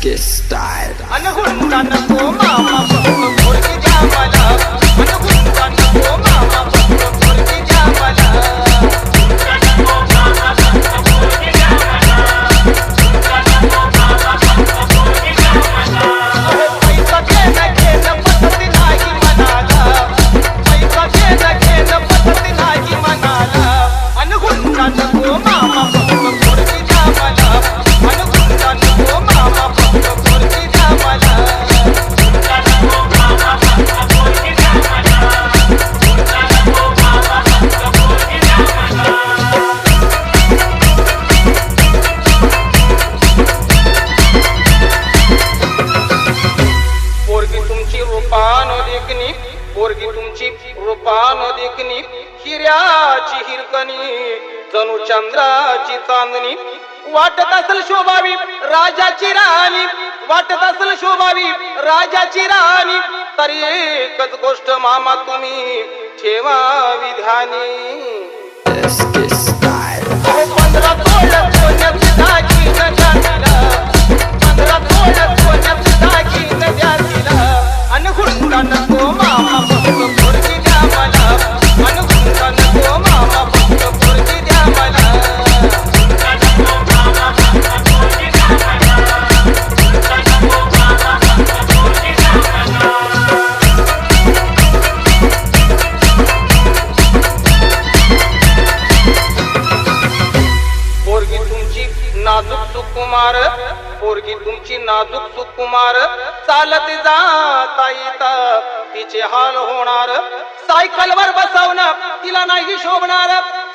Get Anne पान देखणी पोरगी तुमची रूपान देखणी हिऱ्याची हिरकणी जणू चंद्राची चांदणी. वाटत असेल शोभावी राजाची राणी वाटत असेल शोभावी राजाची राणी तरी एकच गोष्ट मामा तुम्ही ठेवा विधानी तुमची नाजूक सुकुमार पोरगी तुमची नाजूक सुकुमार. चालत जाता येता तिचे हाल होणार. सायकलवर बसवणं तिला नाही शोभणार.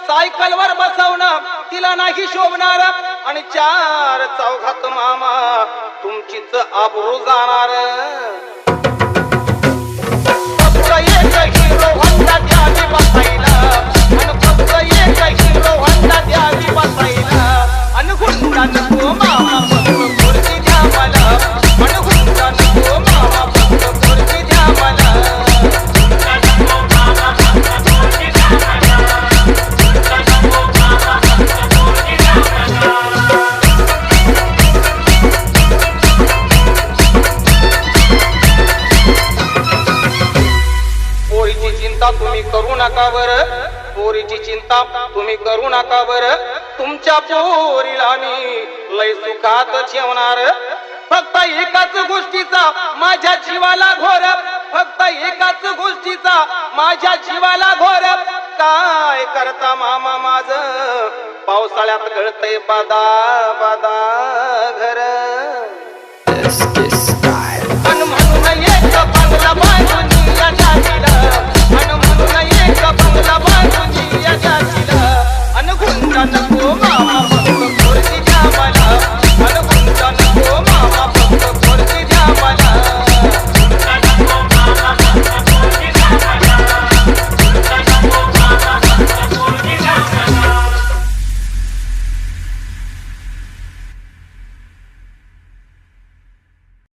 सायकलवर बसवणं तिला नाही शोभणार. आणि चार चौघात मामा तुमचीच आबरू जाणार. करू नका बर. पोरीची चिंता तुम्ही करू नका बर. तुमच्या पोरीला मी लय सुखात ठेवणार. फक्त एकाच गोष्टीचा माझ्या जीवाला घोर. फक्त एकाच गोष्टीचा माझ्या जीवाला घोर. काय करता मामा माझ? पावसाळ्यात गळतय बदा बदा घर.